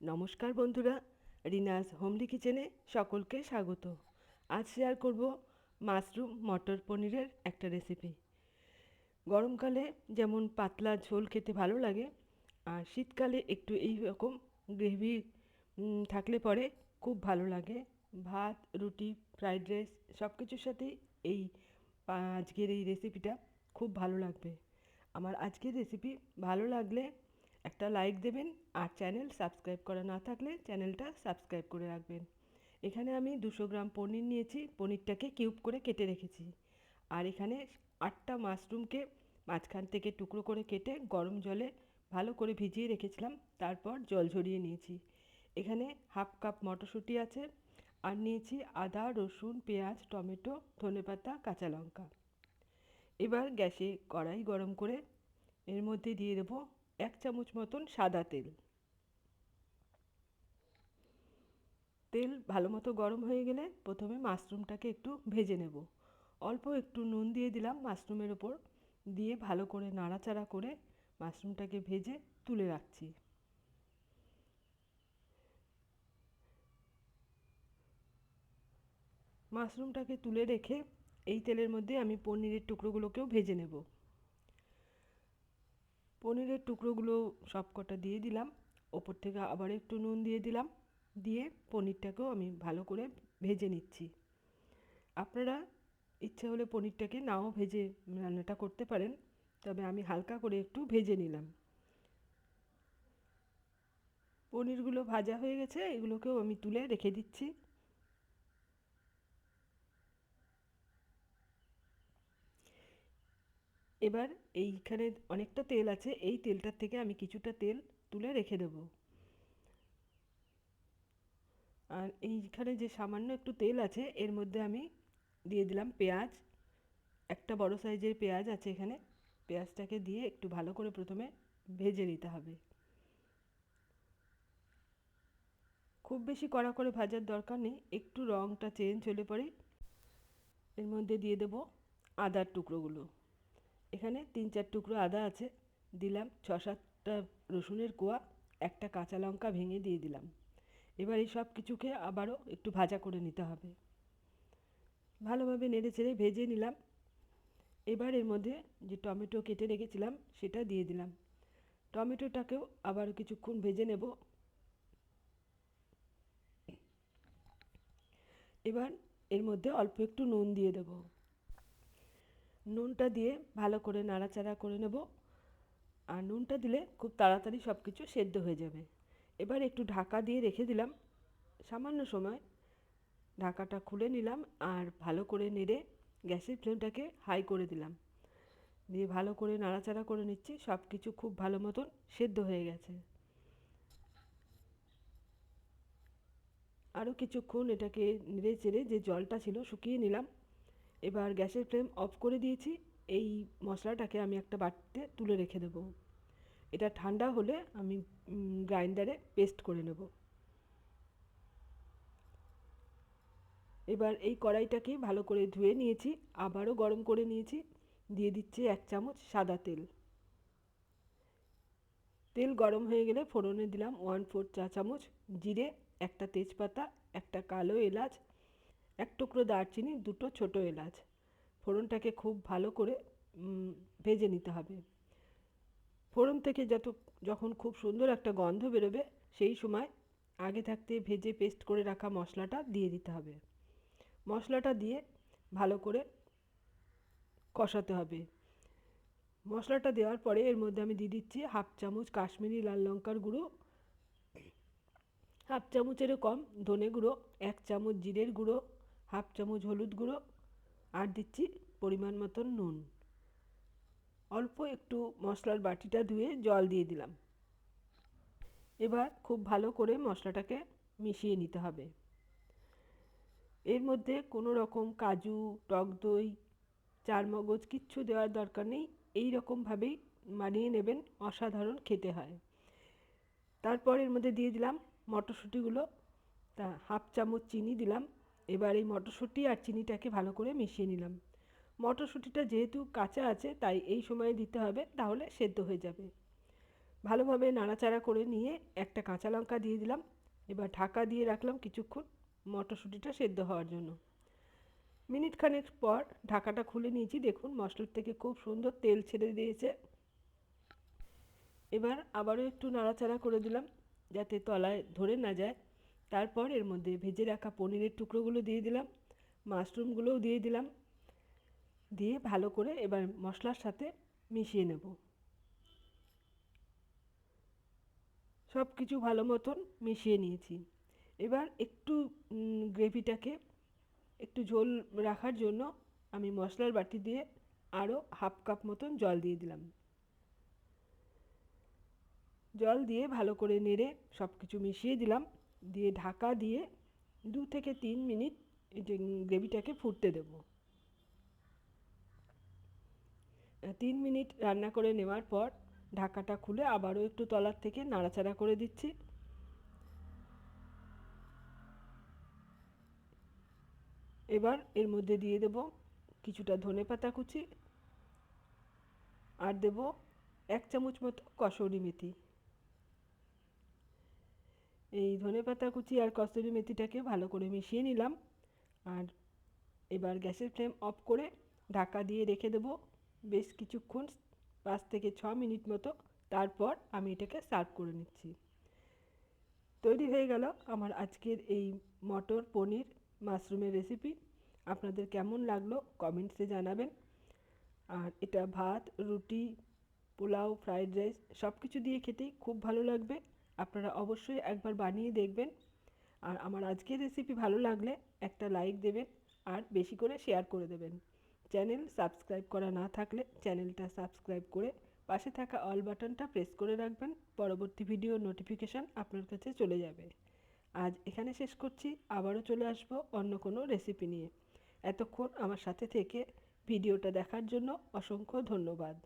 নমস্কার বন্ধুরা, রিনাস হোমলি কিচেনে সকলকে স্বাগত। আজ শেয়ার করব মাশরুম মটর পনিরের একটা রেসিপি গরমকালে যেমন পাতলা ঝোল খেতে ভালো লাগে, আর শীতকালে একটু এই রকম গ্রেভি থাকলে পরে খুব ভালো লাগে। ভাত, রুটি ফ্রাইড রাইস সব কিছুর সাথেই এই আজকের এই রেসিপিটা খুব ভালো লাগবে। আমার আজকের রেসিপি ভালো লাগলে একটা লাইক দেবেন আর চ্যানেল সাবস্ক্রাইব করা না থাকলে চ্যানেলটা সাবস্ক্রাইব করে রাখবেন। এখানে আমি দুশো গ্রাম পনির নিয়েছি, পনিরটাকে কিউব করে কেটে রেখেছি। আর এখানে আটটা মাশরুমকে মাঝখান থেকে টুকরো করে কেটে গরম জলে ভালো করে ভিজিয়ে রেখেছিলাম, তারপর জল ঝরিয়ে নিয়েছি। এখানে হাফ কাপ মটরশুঁটি আছে, আর নিয়েছি আদা, রসুন, পেঁয়াজ, টমেটো, ধনেপাতা, কাঁচা লঙ্কা। এবার গ্যাসে কড়াই গরম করে এর মধ্যে দিয়ে দেবো এক চামচ মতন সাদা তেল। তেল ভালো মতো গরম হয়ে গেলে প্রথমে মাশরুমটাকে একটু ভেজে নেব। অল্প একটু নুন দিয়ে দিলাম মাশরুমের ওপর। দিয়ে ভালো করে নাড়াচাড়া করে মাশরুমটাকে ভেজে তুলে রাখছি। মাশরুমটাকে তুলে রেখে এই তেলের মধ্যে আমি পনিরের টুকরোগুলোকেও ভেজে নেব। পনিরের টুকরোগুলো সব কটা দিয়ে দিলাম। ওপর থেকে আবার একটু নুন দিয়ে দিলাম। দিয়ে পনিরটাকেও আমি ভালো করে ভেজে নিচ্ছি। আপনারা ইচ্ছে হলে পনিরটাকে নাও ভেজে রান্নাটা করতে পারেন, তবে আমি হালকা করে একটু ভেজে নিলাম। পনিরগুলো ভাজা হয়ে গেছে, এগুলোকেও আমি তুলে রেখে দিচ্ছি। এবার এইখানে অনেকটা তেল আছে, এই তেলটার থেকে আমি কিছুটা তেল তুলে রেখে দেব। আর এইখানে যে সামান্য একটু তেল আছে, এর মধ্যে আমি দিয়ে দিলাম পেঁয়াজ। একটা বড় সাইজের পেঁয়াজ আছে এখানে, পেঁয়াজটাকে দিয়ে একটু ভালো করে প্রথমে ভেজে নিতে হবে। খুব বেশি কড়া করে ভাজার দরকার নেই, একটু রঙটা চেঞ্জ হলে পরে এর মধ্যে দিয়ে দেব আদার টুকরোগুলো। এখানে তিন চার টুকরো আদা আছে, দিলাম ছ সাতটা রসুনের কোয়া, একটা কাঁচা লঙ্কা ভেঙে দিয়ে দিলাম। এবার এই সব কিছুকে আবারও একটু ভাজা করে নিতে হবে। ভালোভাবে নেড়ে চেড়ে ভেজে নিলাম। এবার এর মধ্যে যে টমেটো কেটে রেখেছিলাম, সেটা দিয়ে দিলাম। টমেটোটাকেও আবার কিছুক্ষণ ভেজে নেব। এবার এর মধ্যে অল্প একটু নুন দিয়ে দেবো। নুনটা দিয়ে ভালো করে নাড়াচাড়া করে নেব। আর নুনটা দিলে খুব তাড়াতাড়ি সব কিছু সেদ্ধ হয়ে যাবে। এবার একটু ঢাকা দিয়ে রেখে দিলাম। সামান্য সময় ঢাকাটা খুলে নিলাম আর ভালো করে নেড়ে গ্যাসের ফ্লেমটাকে হাই করে দিলাম। দিয়ে ভালো করে নাড়াচাড়া করে নিচ্ছি সব কিছু খুব ভালো মতন সেদ্ধ হয়ে গেছে। আরও কিছুক্ষণ এটাকে নেড়ে চেড়ে যে জলটা ছিল শুকিয়ে নিলাম। এবার গ্যাসের ফ্লেম অফ করে দিয়েছি। এই মশলাটাকে আমি একটা বাটিতে তুলে রেখে দেবো। এটা ঠান্ডা হলে আমি গ্রাইন্ডারে পেস্ট করে নেব। এবার এই কড়াইটাকে ভালো করে ধুয়ে নিয়েছি, আবারও গরম করে নিয়েছি। দিয়ে দিচ্ছি এক চামচ সাদা তেল। তেল গরম হয়ে গেলে ফোড়নে দিলাম ওয়ান ফোর চা চামচ, জিরে, একটা তেজপাতা, একটা কালো এলাচ এক টুকরো দারচিনি, দুটো ছোটো এলাচ। ফোড়নটাকে খুব ভালো করে ভেজে নিতে হবে। ফোড়ন থেকে যত, যখন খুব সুন্দর একটা গন্ধ বেরোবে, সেই সময় আগে থাকতে ভেজে পেস্ট করে রাখা মশলাটা দিয়ে দিতে হবে। মশলাটা দিয়ে ভালো করে কষাতে হবে। মশলাটা দেওয়ার পরে এর মধ্যে আমি দিয়ে দিচ্ছি হাফ চামচ কাশ্মীরি লাল লঙ্কার গুঁড়ো, হাফ চামচেরও কম ধনে গুঁড়ো, এক চামচ জিরের গুঁড়ো হাফ চামচ হলুদ গুঁড়ো আর দিচ্ছি পরিমাণ মতন নুন। অল্প একটু মশলার বাটিটা ধুয়ে জল দিয়ে দিলাম। এবার খুব ভালো করে মশলাটাকে মিশিয়ে নিতে হবে। এর মধ্যে কোনো রকম কাজু, টক দই, চারমগজ কিচ্ছু দেওয়ার দরকার নেই। এই রকমভাবেই মানিয়ে নেবেন, অসাধারণ খেতে হয়। তারপর এর মধ্যে দিয়ে দিলাম মটরশুঁটিগুলো, তা হাফ চামচ চিনি দিলাম। এবার এই মটরশুঁটি আর চিনিটাকে ভালো করে মিশিয়ে নিলাম। মটরশুঁটিটা যেহেতু কাঁচা আছে, তাই এই সময়ে দিতে হবে, তাহলে সেদ্ধ হয়ে যাবে। ভালোভাবে নাড়াচাড়া করে নিয়ে একটা কাঁচা লঙ্কা দিয়ে দিলাম। এবার ঢাকা দিয়ে রাখলাম কিছুক্ষণ মটরশুঁটিটা সেদ্ধ হওয়ার জন্য। মিনিট খানেক পর ঢাকাটা খুলে নিয়েছি। দেখুন, মশলার থেকে খুব সুন্দর তেল ছেড়ে দিয়েছে। এবার আবারও একটু নাড়াচাড়া করে দিলাম, যাতে তলায় ধরে না যায়। তারপর এর মধ্যে ভেজে রাখা পনিরের টুকরোগুলো দিয়ে দিলাম, মাশরুমগুলোও দিয়ে দিলাম, দিয়ে ভালো করে এবার মশলার সাথে মিশিয়ে নেব। সব কিছু ভালো মতন মিশিয়ে নিয়েছি। এবার একটু গ্রেভিটাকে একটু ঝোল রাখার জন্য আমি মশলার বাটি দিয়ে আরও হাফ কাপ মতন জল দিয়ে দিলাম। জল দিয়ে ভালো করে নেড়ে সব কিছু মিশিয়ে দিলাম। দিয়ে ঢাকা দিয়ে দু থেকে তিন মিনিট এটা গ্রেভিটাকে ফুটতে দেব। তিন মিনিট রান্না করে নেওয়ার পর ঢাকাটা খুলে আবারও একটু তলার থেকে নাড়াচাড়া করে দিচ্ছি। এবার এর মধ্যে দিয়ে দেব কিছুটা ধনে পাতা কুচি আর দেব এক চামচ মতো কসৌরি মেথি। এই ধনে পাতা কুচি আর কসুরি মেথিটাকে ভালো করে মিশিয়ে নিলাম। আর এবার গ্যাসের ফ্লেম অফ করে ঢাকা দিয়ে রেখে দেবো বেশ কিছুক্ষণ, পাঁচ থেকে ছ মিনিট মতো। তারপর আমি এটাকে সার্ভ করে নিচ্ছি। তৈরি হয়ে গেল আমার আজকের এই মটর পনির মাশরুমের রেসিপি। আপনাদের কেমন লাগল কমেন্টসে জানাবেন। আর এটা ভাত, রুটি, পোলাও ফ্রাইড রাইস সব কিছু দিয়ে খেতেই খুব ভালো লাগবে। আপনারা অবশ্যই একবার বানিয়ে দেখবেন। আর আমার আজকের রেসিপি ভালো লাগলে একটা লাইক দেবেন আর বেশি করে শেয়ার করে দেবেন। চ্যানেল সাবস্ক্রাইব করা না থাকলে চ্যানেলটা সাবস্ক্রাইব করে পাশে থাকা অল বাটনটা প্রেস করে রাখবেন। পরবর্তী ভিডিও নোটিফিকেশান আপনার কাছে চলে যাবে। আজ এখানে শেষ করছি। আবারও চলে আসব অন্য কোনো রেসিপি নিয়ে। এতক্ষণ আমার সাথে থেকে ভিডিওটা দেখার জন্য অসংখ্য ধন্যবাদ।